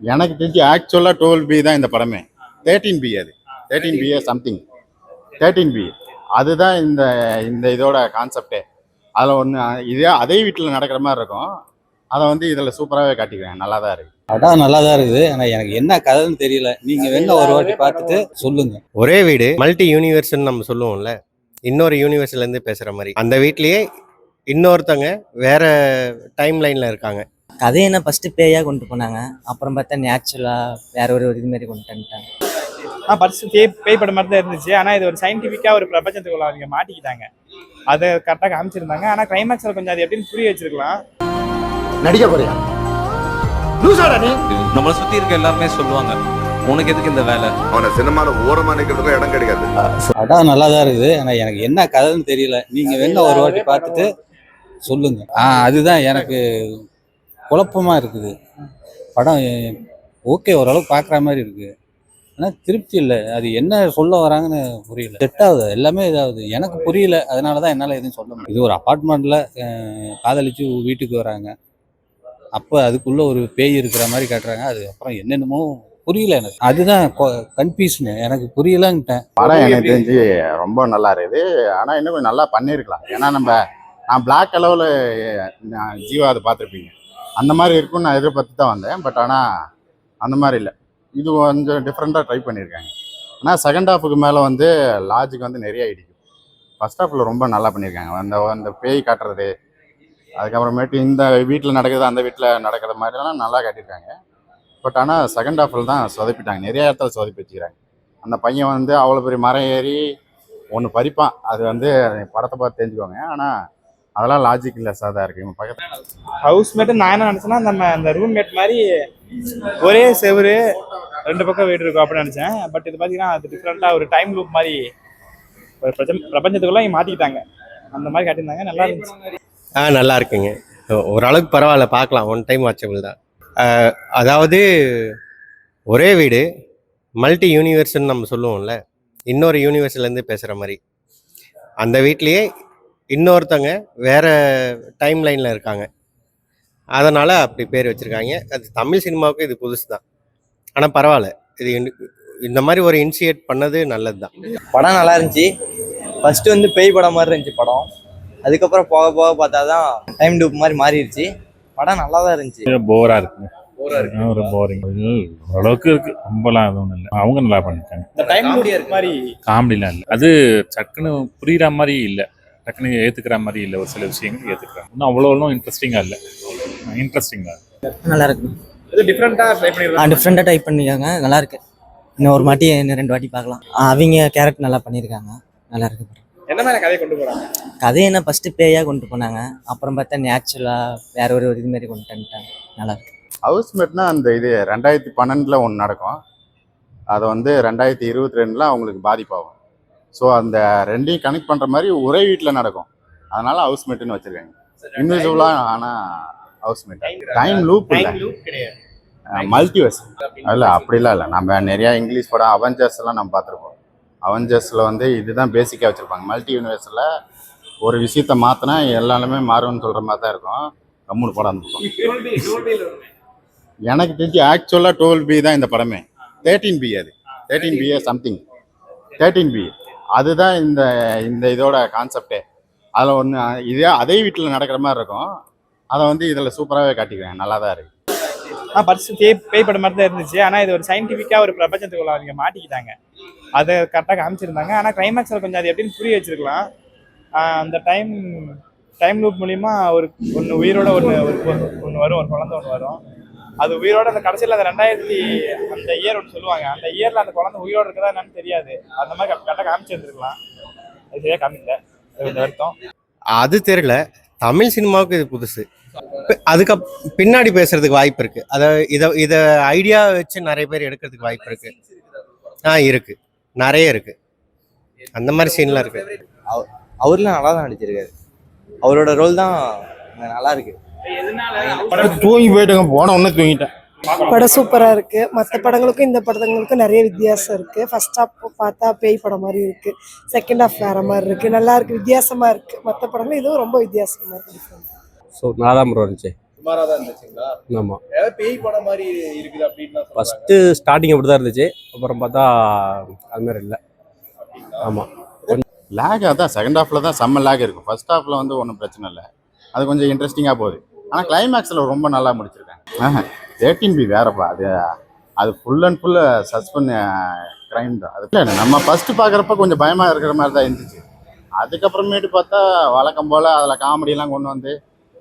எனக்கு தெரிஞ்சு ஆக்சுவலாக டுவெல் பி தான் இந்த படமே. தேர்ட்டீன் பி அது. Thirteen B something thirteen B அதுதான் இந்த இந்த இதோட கான்செப்டே அதில் ஒன்று இதே அதே வீட்டில் நடக்கிற மாதிரி இருக்கும். அதை வந்து இதில் சூப்பராகவே காட்டிக்கிறேன். நல்லா தான் இருக்கு. படம் நல்லா தான் இருக்குது. ஆனால் எனக்கு என்ன கதைன்னு தெரியல. நீங்கள் வேணா ஒரு வாட்டி பார்த்துட்டு சொல்லுங்க. ஒரே வீடு மல்டி யூனிவர்ஸ்னு நம்ம சொல்லுவோம்ல. இன்னொரு யூனிவர்ஸ்ல இருந்து பேசுற மாதிரி. அந்த வீட்லயே இன்னொருத்தங்க வேற டைம் லைன்ல இருக்காங்க. கதையை என்ன ஃபஸ்ட்டு பேயாக கொண்டு போனாங்க. அப்புறம் பார்த்தா நேச்சுரலாக வேற ஒரு இது மாதிரி கொண்டு வந்துட்டாங்க. ஆ பர்ஸ் பேய் பேய் படம் மாதிரி தான் இருந்துச்சு. ஆனால் இது ஒரு சயின்டிஃபிக்காக ஒரு பிரபஞ்சத்துக்குள்ள அவங்க மாட்டிக்கிட்டாங்க. அதை கரெக்டாக காமிச்சிருந்தாங்க. ஆனால் கிளைமேக்ஸில் கொஞ்சம் அது எப்படின்னு புரிய வச்சிருக்கலாம். நடிக்க போறியா? நம்மளை சுத்தி இருக்க எல்லாருமே சொல்லுவாங்க உனக்கு எதுக்கு இந்த வேலை? அவனை சினிமால ஓரமா நிக்கிறதுக்கும் இடம் கிடைக்காது. படம் நல்லா தான் இருக்குது. ஆனால் எனக்கு என்ன கதைன்னு தெரியல. நீங்கள் வேணா ஒரு வாட்டி பார்த்துட்டு சொல்லுங்க. ஆ அதுதான் எனக்கு குழப்பமா இருக்குது. படம் ஓகே ஓரளவுக்கு பார்க்குற மாதிரி இருக்கு. ஆனால் திருப்தி இல்லை. அது என்ன சொல்ல வராங்கன்னு புரியல. செட் ஆகுது. எல்லாமே இதாகுது. எனக்கு புரியல. அதனால தான் என்னால் எதுவும் சொல்ல முடியும் இது ஒரு அப்பார்ட்மெண்ட்டில் காதலிச்சு வீட்டுக்கு வராங்க. அப்போ அதுக்குள்ளே ஒரு பேய் இருக்கிற மாதிரி காட்டுறாங்க. அது அப்புறம் என்னென்னமோ புரியல எனக்கு. அதுதான் கன்ஃபியூஷனு எனக்கு புரியலன்ட்டேன். படம் எனக்கு தெரிஞ்சு ரொம்ப நல்லா இருக்குது. ஆனால் இன்னும் கொஞ்சம் நல்லா பண்ணியிருக்கலாம். ஏன்னா நம்ம நான் பிளாக் அளவில் ஜீவா அதை பார்த்துருப்பீங்க. அந்த மாதிரி இருக்கும்னு நான் எதிர்பார்த்து தான் வந்தேன். பட் ஆனால் அந்த மாதிரி இல்லை. இது கொஞ்சம் டிஃப்ரெண்ட்டாக ட்ரை பண்ணியிருக்காங்க ஆனால் செகண்ட் ஹாஃபுக்கு மேலே வந்து லாஜிக் வந்து நிறைய இடிக்கும். ஃபஸ்ட் ஹாஃபில் ரொம்ப நல்லா பண்ணியிருக்காங்க அந்த அந்த பேய் காட்டுறது அதுக்கப்புறமேட்டு இந்த வீட்டில் நடக்குது அந்த வீட்டில் நடக்கிற மாதிரிலாம் நல்லா காட்டியிருக்காங்க. பட் ஆனால் செகண்ட் ஹாஃபில் தான் சொதப்பிட்டாங்க. நிறைய இடத்துல சொதப்பி வச்சுக்கிறாங்க. அந்த பையன் வந்து அவ்வளோ பெரிய மரம் ஏறி ஒன்று பறிப்பான். அது வந்து படத்தை பார்த்து தெரிஞ்சுக்கோங்க ஆனால் அதெல்லாம் லாஜிக் லெஸ்ஸாக தான் இருக்குது பக்கத்தில் ஹவுஸ் மேட்டு நான் என்ன நினச்சேன்னா நம்ம அந்த ரூம் மேட் மாதிரி ஒரே செவுரு ரெண்டு பக்கம் வீடு இருக்கும் அப்படின்னு நினச்சேன். பட் இது பார்த்தீங்கன்னா அது டிஃப்ரெண்ட்டாக ஒரு டைம் லூப் மாதிரி ஒரு பிரபஞ்ச பிரபஞ்சத்துக்குள்ள இங்க மாட்டிக்கிட்டாங்க அந்த மாதிரி காட்டியிருந்தாங்க. நல்லா இருந்துச்சு. ஆ நல்லா இருக்குங்க. ஓரளவுக்கு பரவாயில்ல பார்க்கலாம். ஒன் டைம் வாட்சபிள் தான். அதாவது ஒரே வீடு மல்டி யூனிவர்ஸ்னு நம்ம சொல்லுவோம்ல இன்னொரு யூனிவர்ஸ்ல இருந்து பேசுற மாதிரி. அந்த வீட்லயே இன்னொருத்தங்க வேற டைம் லைன்ல இருக்காங்க. அதனால அப்படி பேர் வச்சிருக்காங்க. அது தமிழ் சினிமாவுக்கு இது புதுசு தான் ஆனால் பரவாயில்ல. இது இந்த- இந்த மாதிரி ஒரு இனிஷியேட் பண்ணது நல்லது தான் படம் நல்லா இருந்துச்சு. ஃபர்ஸ்ட் வந்து பேய் படம் மாதிரி இருந்துச்சு படம். அதுக்கப்புறம் போக போக பார்த்தா தான் டைம் டூப் மாதிரி மாறிடுச்சு. படம் நல்லா தான் இருந்துச்சு போரா இருக்குங்க. ஒரு போரிங் ஓரளவுக்கு இருக்கு. ரொம்பலாம் எதுவும் இல்லை. அவங்க நல்லா பண்ணிட்டாங்க. இந்த டைம் லூப் மாதிரி காமெடிலாம் இல்லை. அது டக்குன்னு புரியுற மாதிரி இல்லை. டக்குன்னு ஏத்துக்கிற மாதிரி இல்லை ஒரு சில விஷயங்கள் ஏத்துக்கிறாங்க. இன்னும் அவ்வளோ ஒன்றும் இன்ட்ரெஸ்டிங்காக இல்லை. இன்ட்ரெஸ்டிங்காக நல்லா இருக்கு இது டிஃப்ரெண்ட்டாக ட்ரை பண்ணிருக்காங்க டிஃப்ரெண்ட்டாக டைப் பண்ணியிருக்காங்க நல்லா இருக்கு இன்னும் ஒரு வாட்டி இன்னும் ரெண்டு வாட்டி பார்க்கலாம். அவங்க கேரக்டர் நல்லா பண்ணியிருக்காங்க நல்லா இருக்கு என்ன மாதிரி கதையை கொண்டு போகிறாங்க கதையை என்ன ஃபஸ்ட்டு பேயாக கொண்டு போனாங்க. அப்புறம் பார்த்தா நேச்சுரலாக வேற ஒரு இது மாதிரி கொண்டு வந்துட்டாங்க. நல்லா இருக்கு ஹவுஸ் மேட்னா அந்த இது ரெண்டாயிரத்தி பன்னெண்டில் ஒன்று நடக்கும். அது வந்து ரெண்டாயிரத்தி இருபத்தி ரெண்டில் அவங்களுக்கு பாதிப்பாகும். ஸோ அந்த ரெண்டையும் கனெக்ட் பண்ணுற மாதிரி ஒரே வீட்டில் நடக்கும். அதனால ஹவுஸ் மேட்டுன்னு வச்சுருக்காங்க. இன்விசிபிளாக ஆனால் ஹவுஸ் மேட் டைம் லூப் இல்லை. கிடையாது. மல்டிவர்ஸ் இல்லை அப்படிலாம் இல்லை. நம்ம நிறையா இங்கிலீஷ் படம் அவெஞ்சர்ஸ் எல்லாம் நம்ம பார்த்துருப்போம். அவெஞ்சர்ஸில் வந்து இதுதான் பேசிக்காக வச்சுருப்பாங்க. மல்டி யூனிவர்ஸில் ஒரு விஷயத்த மாற்றினா எல்லாமே மாறும்னு சொல்கிற மாதிரி தான் இருக்கும். கம்முனு படம் அந்த எனக்கு தெரிஞ்சு ஆக்சுவலாக டுவெல் பி தான் இந்த படமே. தேர்ட்டீன் பி அது. Thirteen B something thirteen B அதுதான் இந்த இந்த இதோட கான்செப்டே அதில் ஒன்று இதே அதே வீட்டில் நடக்கிற மாதிரி இருக்கும். அதை வந்து இதில் சூப்பராகவே காட்டிக்கிறேன் நல்லா தான் இருக்குது ஆ பர்ஸ் பே பேய் படம் மாதிரி தான் இருந்துச்சு. ஆனால் இது ஒரு சயின்டிஃபிக்காக ஒரு பிரபஞ்சத்துக்குள்ள அவங்க மாட்டிக்கிட்டாங்க. அதை கரெக்டாக காமிச்சிருந்தாங்க. ஆனால் கிளைமேக்ஸில் கொஞ்சம் அது எப்படின்னு புரிய வச்சிருக்கலாம். அந்த டைம் டைம் லூப் மூலிமா ஒரு ஒன்று உயிரோட ஒன்று ஒன்று வரும். ஒரு குழந்தை ஒன்று வரும். அது உயிரோட அந்த கடைசியில் அந்த ரெண்டாயிரத்தி அந்த இயர் ஒன்று சொல்லுவாங்க. அந்த இயரில் அந்த குழந்தை உயிரோட இருக்கதா என்னன்னு தெரியாது. அந்த மாதிரி கரெக்டாக காமிச்சிருந்துருக்கலாம். அது சரியாக காமிக்கல. கொஞ்சம் வருத்தம். அது தெரியல. தமிழ் சினிமாவுக்கு இது புதுசு. அதுக்கு பின்னாடி பேசுறதுக்கு வாய்ப்பு இருக்கு. அத இத இத ஐடியா வச்சு நிறைய பேர் எடுக்கிறதுக்கு வாய்ப்பு இருக்கு. ஆ இருக்கு. நிறைய இருக்கு. அந்த மாதிரி சீன்லாம் இருக்கு. அவர்லாம் நல்லா தான் நடிச்சிருக்காரு. அவரோட ரோல் தான் நல்லா இருக்கு. தூங்கி போயிட்டுங்க. போன ஒன்று தூங்கிட்டேன். படம் சூப்பரா இருக்கு. மற்ற படங்களுக்கும் இந்த படங்களுக்கும் நிறைய வித்தியாசம் இருக்கு. ஃபர்ஸ்ட் ஹாஃப் பார்த்தா பேய் படம் மாதிரி இருக்கு. செகண்ட் ஹாஃப் வேற மாதிரி இருக்கு. நல்லா இருக்கு. வித்தியாசமா இருக்கு. மற்ற படங்கள் இதுவும் ரொம்ப வித்தியாசமா இருக்கு. ஸோ தான் ப்ரோ இருந்துச்சு ஆமாம் பேய் படம் மாதிரி இருக்குது அப்படின்னு. ஃபஸ்ட்டு ஸ்டார்டிங் அப்படி தான் இருந்துச்சு. அப்புறம் பார்த்தா அது மாதிரி இல்லை. ஆமாம் லேக் அதான். செகண்ட் ஹாஃபில் தான் செம்ம லேக் இருக்கும். ஃபர்ஸ்ட் ஹாஃபில் வந்து ஒன்றும் பிரச்சனை இல்லை. அது கொஞ்சம் இன்ட்ரெஸ்டிங்காக போகுது. ஆனால் கிளைமேக்ஸில் ரொம்ப நல்லா முடிச்சிருக்காங்க. தேர்ட்டின் பி வேறப்பா அது அது full and full suspense crime தான். அது இல்லை நம்ம ஃபஸ்ட்டு பார்க்குறப்ப கொஞ்சம் பயமாக இருக்கிற மாதிரி தான் இருந்துச்சு. அதுக்கப்புறமேட்டு பார்த்தா வழக்கம் போல் அதில் காமெடியெல்லாம் கொண்டு வந்து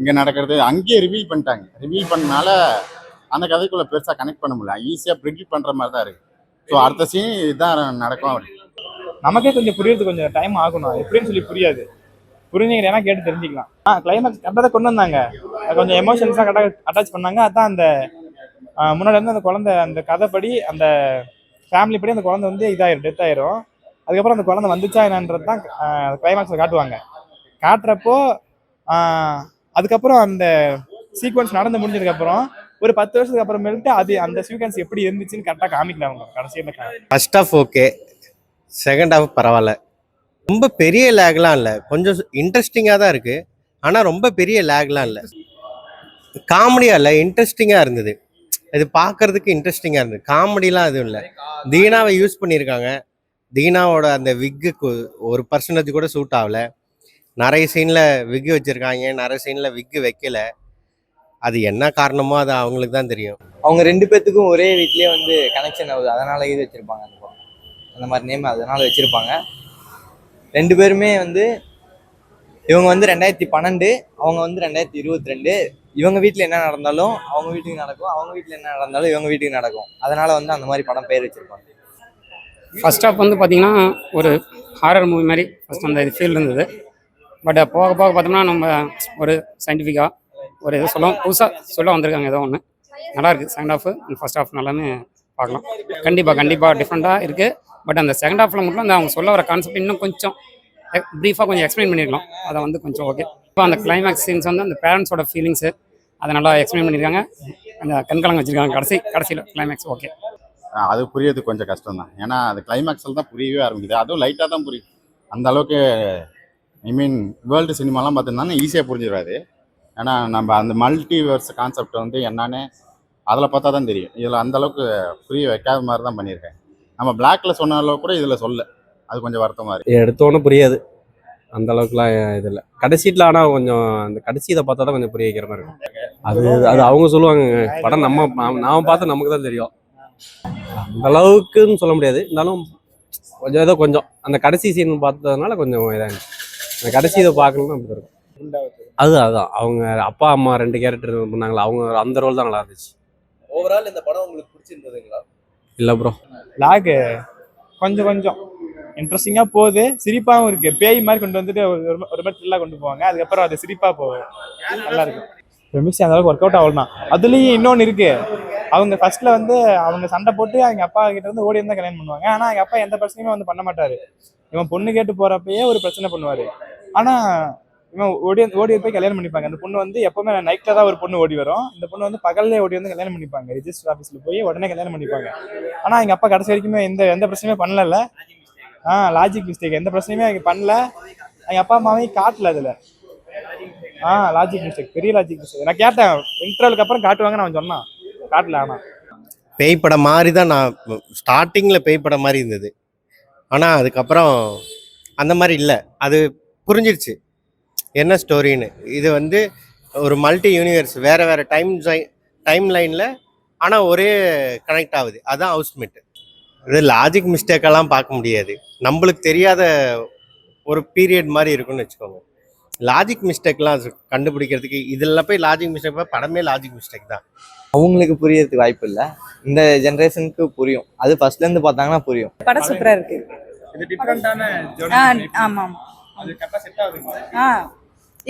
இங்கே நடக்கிறது அங்கேயே ரிவீல் பண்ணிட்டாங்க. ரிவீல் பண்ணனால அந்த கதைக்குள்ளே பெருசாக கனெக்ட் பண்ண முடியல. ஈஸியாக ப்ரிடிக்ட் பண்ணுற மாதிரி தான் இருக்குது ஸோ அடுத்த சீன் இதுதான் நடக்கும். அப்படி நமக்கே கொஞ்சம் புரியறது கொஞ்சம் டைம் ஆகணும். எப்படின்னு சொல்லி புரியாது. புரிஞ்சுங்க ஏன்னா கேட்டு தெரிஞ்சுக்கலாம். ஆ கிளைமேக்ஸ் கரெக்டாக கொண்டு வந்தாங்க. அது கொஞ்சம் எமோஷன்ஸாக கரெக்டாக அட்டாச் பண்ணாங்க. அதான் அந்த முன்னாடி வந்து அந்த குழந்தை அந்த கதைப்படி அந்த ஃபேமிலி படி அந்த குழந்தை வந்து இதாயிரும் டெத் ஆயிரும். அதுக்கப்புறம் அந்த குழந்தை வந்துச்சா என்னன்றது தான் கிளைமேக்ஸில் காட்டுவாங்க. காட்டுறப்போ அதுக்கப்புறம் அந்த சீக்வன்ஸ் நடந்து முடிஞ்சதுக்கப்புறம் ஒரு பத்து வருஷத்துக்கு அப்புறமேட்டு அது அந்த சீக்வன்ஸ் எப்படி இருந்துச்சுன்னு கரெக்டாக காமிக்கல அவங்க கடைசியில். First half okay second half பரவாயில்ல. ரொம்ப பெரிய லேக்லாம் இல்லை. கொஞ்சம் இன்ட்ரெஸ்டிங்காக தான் இருக்குது ஆனால் ரொம்ப பெரிய லேக்லாம் இல்லை. காமெடியாக இல்லை இன்ட்ரெஸ்டிங்காக இருந்தது. இது பார்க்கறதுக்கு இன்ட்ரெஸ்டிங்காக இருந்தது. காமெடிலாம் எதுவும் இல்லை. தீனாவை யூஸ் பண்ணியிருக்காங்க தீனாவோட அந்த விக்கு ஒரு பர்சன்டேஜ் கூட சூட் ஆகல. நிறைய சீனில் விக்கு வச்சுருக்காங்க. நிறைய சீனில் விக்கு வைக்கல. அது என்ன காரணமோ அது அவங்களுக்கு தான் தெரியும். அவங்க ரெண்டு பேர்த்துக்கும் ஒரே வீட்லேயே வந்து கனெக்ஷன் ஆகுது. அதனால இது வச்சுருப்பாங்க. அந்த மாதிரி நேம் அதனால் வச்சுருப்பாங்க. ரெண்டு பேருமே வந்து இவங்க வந்து ரெண்டாயிரத்தி பன்னெண்டு அவங்க வந்து ரெண்டாயிரத்தி இருபத்தி ரெண்டு இவங்க வீட்டில் என்ன நடந்தாலும் அவங்க வீட்டுக்கு நடக்கும். அவங்க வீட்டில் என்ன நடந்தாலும் இவங்க வீட்டுக்கு நடக்கும். அதனால் வந்து அந்த மாதிரி படம் பேர் வச்சிருப்பாங்க. ஃபர்ஸ்ட் ஆஃப் வந்து பார்த்திங்கன்னா ஒரு ஹாரர் மூவி மாதிரி ஃபர்ஸ்ட் அந்த இது ஃபீல் இருந்தது. பட் போக போக பார்த்தோம்னா நம்ம ஒரு சயின்டிஃபிக்காக ஒரு இது சொல்ல புதுசாக சொல்ல வந்திருக்காங்க ஏதோ ஒன்று நல்லா இருக்குது second half and first half நல்லாமே பார்க்கலாம். கண்டிப்பாக கண்டிப்பாக டிஃப்ரெண்ட்டாக இருக்குது பட் அந்த செகண்ட் ஹாஃபில் மட்டும் அந்த அவங்க சொல்ல வர கான்செப்ட் இன்னும் கொஞ்சம் ப்ரீஃபாக கொஞ்சம் எக்ஸ்பிளைன் பண்ணிருக்கலாம் அதை வந்து கொஞ்சம் ஓகே இப்போ அந்த கிளைமேக்ஸ் சீன்ஸ் வந்து அந்த பேரண்ட்ஸோட ஃபீலிங்ஸு அதை நல்லா எக்ஸ்பிளைன் பண்ணியிருக்காங்க அந்த கண்கலங்க வச்சிருக்காங்க. கடைசி கடைசியில் கிளைமேக்ஸ் ஓகே அது புரியறது கொஞ்சம் கஷ்டம் தான் ஏன்னா அது கிளைமேக்ஸில் தான் புரியவே ஆரம்பிக்குது. அதுவும் லைட்டாக தான் புரியும். அந்த அளவுக்கு ஐ மீன் வேர்ல்டு சினிமாலாம் பார்த்துருந்தாங்கன்னா ஈஸியாக புரிஞ்சிடாது ஏன்னா நம்ம அந்த மல்டிவர்ஸ் கான்செப்ட் வந்து என்னன்னு அதில் பார்த்தா தான் தெரியும். இதில் அந்த அளவுக்கு புரிய வைக்காத மாதிரி தான் பண்ணியிருக்கேன். நம்ம பிளாக்ல சொன்ன அளவுக்கு கூட இதில் சொல்ல. அது கொஞ்சம் வருத்தமாக இருக்குது எடுத்தோன்னு புரியாது. அந்த அளவுக்குலாம் இது இல்லை. கடைசீட்டில் ஆனால் கொஞ்சம் அந்த கடைசி இதை பார்த்தா தான் கொஞ்சம் புரிய வைக்கிற மாதிரி இருக்கும். அது அது அவங்க சொல்லுவாங்க படம் நம்ம நாம- பார்த்தா நமக்கு தான் தெரியும். அந்த அளவுக்குன்னு சொல்ல முடியாது. இருந்தாலும் கொஞ்சம் ஏதோ கொஞ்சம். அந்த கடைசி சீன் பார்த்ததுனால கொஞ்சம் இதாக அந்த கடைசி இதை பார்க்கணும்னு அப்படி இருக்கும். அது அதான். அவங்க அப்பா அம்மா ரெண்டு கேரக்டர் பண்ணாங்களா அவங்க அந்த ரோல் தான் நல்லா இருந்துச்சு. ஓவரால் இந்த படம் உங்களுக்கு பிடிச்சிருந்ததுங்களா? இல்லை ப்ரோ லாகு கொஞ்சம் கொஞ்சம். இன்ட்ரெஸ்டிங்காக போகுது. சிரிப்பாகவும் இருக்கு. பேய் மாதிரி கொண்டு வந்துட்டு ஒரு ஒரு மாதிரி த்ரில்லாக கொண்டு போவாங்க. அதுக்கப்புறம் அது சிரிப்பாக போகும். நல்லா இருக்கு. ரெமிக்ஸ் அந்த அளவுக்கு ஒர்க் அவுட் ஆகலாம் அதுலேயும் இன்னொன்று இருக்கு. அவங்க ஃபர்ஸ்ட்ல வந்து அவங்க சண்டை போட்டு அவங்க அப்பா கிட்ட இருந்து ஓடி இருந்தா கல்யாணம் பண்ணுவாங்க. ஆனால் எங்கள் அப்பா எந்த பிரச்சனையுமே வந்து பண்ண மாட்டாரு. இவன் பொண்ணு கேட்டு போறப்பயே ஒரு பிரச்சனை பண்ணுவாரு. ஆனால் இவன் ஓடி ஓடி போய் கல்யாணம் பண்ணிப்பாங்க. அந்த பொண்ணு வந்து எப்பவுமே நைட்ல தான் ஒரு பொண்ணு ஓடி வரும். இந்த பொண்ணு வந்து பகல்லே ஓடி வந்து கல்யாணம் பண்ணிப்பாங்க. ரிஜிஸ்டர் ஆஃபீஸ்ல போய் உடனே கல்யாணம் பண்ணிப்பாங்க. ஆனா எங்க அப்பா கடைசி வரைக்குமே எந்த எந்த பிரச்சனையுமே பண்ணல ஆ லாஜிக் மிஸ்டேக் எந்த பிரச்சனையுமே அவங்க பண்ணல. எங்க அப்பா அம்மாவையும் காட்டல அதுல. ஆ லாஜிக் மிஸ்டேக் பெரிய லாஜிக் மிஸ்டேக் நான் கேட்டேன். இன்டர்வலுக்கு அப்புறம் காட்டுவாங்கன்னு அவன் சொன்னான். காட்டல ஆனா. பேய் படம் மாதிரி தான் நான் ஸ்டார்டிங்கில் பேய் படம் மாதிரி இருந்தது. ஆனால் அதுக்கப்புறம் அந்த மாதிரி இல்லை. அது புரிஞ்சிருச்சு. என்ன ஸ்டோரின்னு. இது வந்து ஒரு மல்டி யூனிவர்ஸ் வேறு வேறு டைம் டைம் லைனில் ஆனால் ஒரே கனெக்ட் ஆகுது. அதான் ஹவுஸ்மேட் இது லாஜிக் மிஸ்டேக்கெல்லாம் பார்க்க முடியாது. நம்மளுக்கு தெரியாத ஒரு பீரியட் மாதிரி இருக்கும்னு வச்சுக்கோங்க. லாஜிக் மிஸ்டேக்லாம் கண்டுபிடிக்கிறதுக்கு இதில் போய் லாஜிக் மிஸ்டேக் படமே லாஜிக் மிஸ்டேக் தான். அவங்களுக்கு புரியறதுக்கு வாய்ப்பு இல்லை. இந்த ஜென்ரேஷனுக்கு புரியும். அது ஃபர்ஸ்ட்ல இருந்து பார்த்தாங்கன்னா புரியும். படம் சூப்பரா இருக்கு. இது டிஃப்ரெண்டான ஆமா ஆமா அது கரெக்டாக செட் ஆகுது ஆ.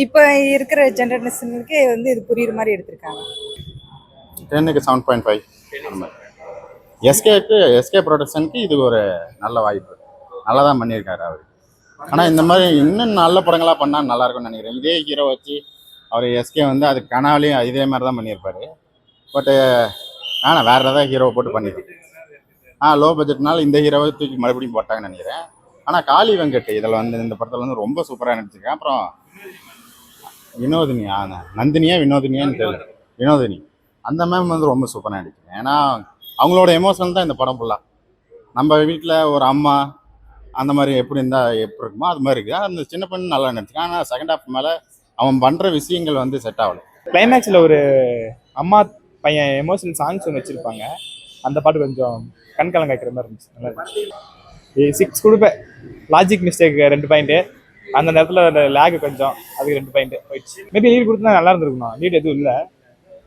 இப்போ இருக்கிற ஜென்ரேஷனுக்கு வந்து இது புரியுற மாதிரி எடுத்திருக்காங்க. டென்னுக்கு செவன் பாயிண்ட் ஃபைவ் எஸ்கேக்கு எஸ்கே ப்ரொடக்ஷனுக்கு இது ஒரு நல்ல வாய்ப்பு. நல்லா தான் பண்ணியிருக்காரு அவர். ஆனால் இந்த மாதிரி இன்னும் நல்ல படங்களாக பண்ணால் நல்லா இருக்கும்னு நினைக்கிறேன். இதே ஹீரோ வச்சு அவர் எஸ்கே வந்து அது கனாலையும் இதே மாதிரி தான் பண்ணியிருப்பாரு. பட்டு ஆனால் வேறு ஏதாவது ஹீரோவை போட்டு பண்ணியிருக்கேன் ஆ லோ பட்ஜெட்னால இந்த ஹீரோவை தூக்கி மறுபடியும் போட்டாங்கன்னு நினைக்கிறேன். ஆனால் காளி வெங்கட் இதில் வந்து இந்த படத்தில் வந்து ரொம்ப சூப்பராக நடிச்சிருக்கேன் அப்புறம் வினோதினியா நந்தினியா வினோதினியான்னு தெரியல. வினோதினி. அந்த மேம் வந்து ரொம்ப சூப்பராக நடிச்சாங்க ஏன்னா அவங்களோட எமோஷன் தான் இந்த படம் ஃபுல்லாக நம்ம வீட்டில் ஒரு அம்மா அந்த மாதிரி எப்படி இருந்தால் எப்படி இருக்குமோ அது மாதிரி இருக்குது. அந்த சின்ன பொண்ணு நல்லா நடிச்சிருக்கான் ஆனால் செகண்ட் ஹாஃப் மேலே அவன் பண்ணுற விஷயங்கள் வந்து செட் ஆகல. கிளைமேக்ஸில் ஒரு அம்மா பையன் எமோஷனல் சாங்ஸ் ஒன்று வச்சுருப்பாங்க. அந்த பாட்டு கொஞ்சம் கண்கலம் கேட்குற மாதிரி இருந்துச்சு. நல்லா இருந்துச்சு. சிக்ஸ் கொடுப்பேன். லாஜிக் மிஸ்டேக் ரெண்டு பாயிண்ட்டு அந்த நேரத்தில் லேக் கொஞ்சம். அதுக்கு ரெண்டு பாயிண்ட் போயிடுச்சு. மேபி லீட் கொடுத்தா நல்லா இருந்திருக்கணும் லீட் எதுவும் இல்லை.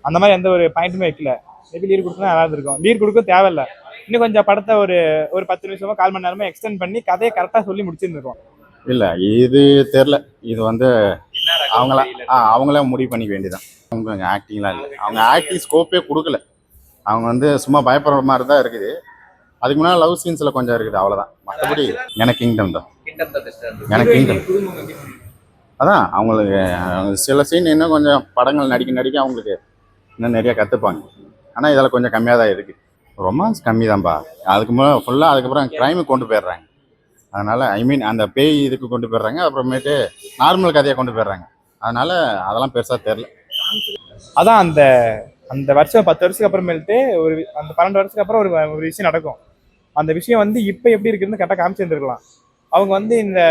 அந்த மாதிரி எந்த ஒரு பாயிண்ட்டுமே வைக்கல. மேபி லீட் கொடுத்தா நல்லா இருந்திருக்கும். லீட் கொடுக்க தேவையில்ல. இன்னும் கொஞ்சம் படத்தை ஒரு ஒரு பத்து நிமிஷமோ கால் மணி நேரமோ எக்ஸ்டெண்ட் பண்ணி கதையை கரெக்டாக சொல்லி முடிச்சிருந்துருக்கோம். இல்லை இது தெரில இது வந்து அவங்கள ஆ அவங்களே முடிவு பண்ணிக்க வேண்டியதான் அவங்க ஆக்டிங்லாம் இல்லை. அவங்க ஆக்டிங் ஸ்கோப்பே கொடுக்கல. அவங்க வந்து சும்மா பயப்படுற மாதிரி தான் இருக்குது. அதுக்கு முன்னாடி லவ் சீன்ஸில் கொஞ்சம் இருக்குது அவ்வளோதான் மற்றபடி எனக்கு கிங்டம் தான். எனக்கு கிங்டம் அதான் அவங்களுக்கு சில சீன் இன்னும் கொஞ்சம் படங்கள் நடிக்க நடிக்க அவங்களுக்கு இன்னும் நிறையா கற்றுப்பாங்க ஆனால் இதில் கொஞ்சம் கம்மியாக தான் இருக்குது ரொமான்ஸ் கம்மி தான்ப்பா அதுக்கு முன்னாடி ஃபுல்லாக அதுக்கப்புறம் க்ரைமுக்கு கொண்டு போயிடுறாங்க. அதனால் ஐ மீன் அந்த பேய் இதுக்கு கொண்டு போயிடுறாங்க அப்புறமேட்டு நார்மல் கதையை கொண்டு போயிடுறாங்க. அதனால் அதெல்லாம் பெருசாக தெரில அதான் அந்த அந்த வருஷம் பத்து வருஷத்துக்கு அப்புறமேட்டு ஒரு அந்த பன்னெண்டு வருஷத்துக்கு அப்புறம் ஒரு ஒரு விஷயம் நடக்கும். அந்த விஷயம் வந்து இப்போ எப்படி இருக்குன்னு கரெக்டாக காமிச்சிருந்துருக்கலாம். அவங்க வந்து இந்த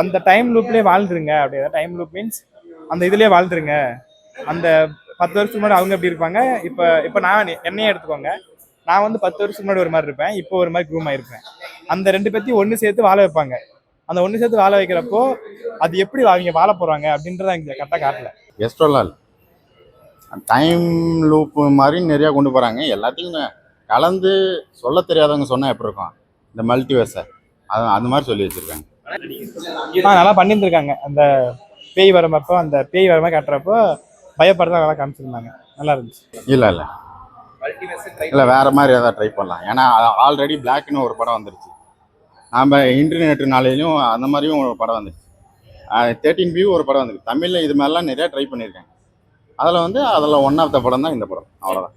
அந்த டைம் லூப்லேயே வாழ்ந்துருங்க அப்படின்னா டைம் லூப் மீன்ஸ் அந்த இதுலேயே வாழ்ந்துருங்க. அந்த பத்து வருஷத்துக்கு முன்னாடி அவங்க எப்படி இருப்பாங்க? இப்போ இப்போ நான் என்னையே எடுத்துக்கோங்க. நான் வந்து பத்து வருஷத்துக்கு முன்னாடி ஒரு மாதிரி இருப்பேன். இப்போ ஒரு மாதிரி குரூம் ஆயிருப்பேன். அந்த ரெண்டு பேர்த்தையும் ஒன்று சேர்த்து வாழ வைப்பாங்க. அந்த ஒன்று சேர்த்து வாழ வைக்கிறப்போ அது எப்படி அவங்க வாழ போகிறாங்க அப்படின்றத இங்கே கரெக்டாக காட்டல. எஸ்ட்ரோலால் டைம் லூப் மாதிரி நிறையா கொண்டு போகிறாங்க எல்லாத்தையும். கலந்து சொல்ல தெரியாதவங்க சொன்னால் எப்படி இருக்கும்? இந்த மல்டிவர்ஸை அது அந்த மாதிரி சொல்லி வச்சுருக்காங்க. ஆ நல்லா பண்ணியிருந்திருக்காங்க. அந்த பேய் வரப்போ அந்த பேய் வரமா காட்டுறப்போ பயப்படுறதா நல்லா காமிச்சிருந்தாங்க. நல்லா இருந்துச்சு. இல்லை இல்லை. இல்லை வேறு மாதிரி ஏதாவது ட்ரை பண்ணலாம். ஏன்னா ஆல்ரெடி பிளாக்னு ஒரு படம் வந்துருச்சு. நாம் இன்டர்நெட்னாலேயும் அந்த மாதிரியும் ஒரு படம் வந்துருச்சு தேர்ட்டின் வியூ ஒரு படம் வந்துருக்கு. தமிழில் இது மாதிரிலாம் நிறையா ட்ரை பண்ணியிருக்காங்க. அதில் வந்து அதில் ஒன் ஆஃப் த படம் தான் இந்த படம். அவ்வளோதான்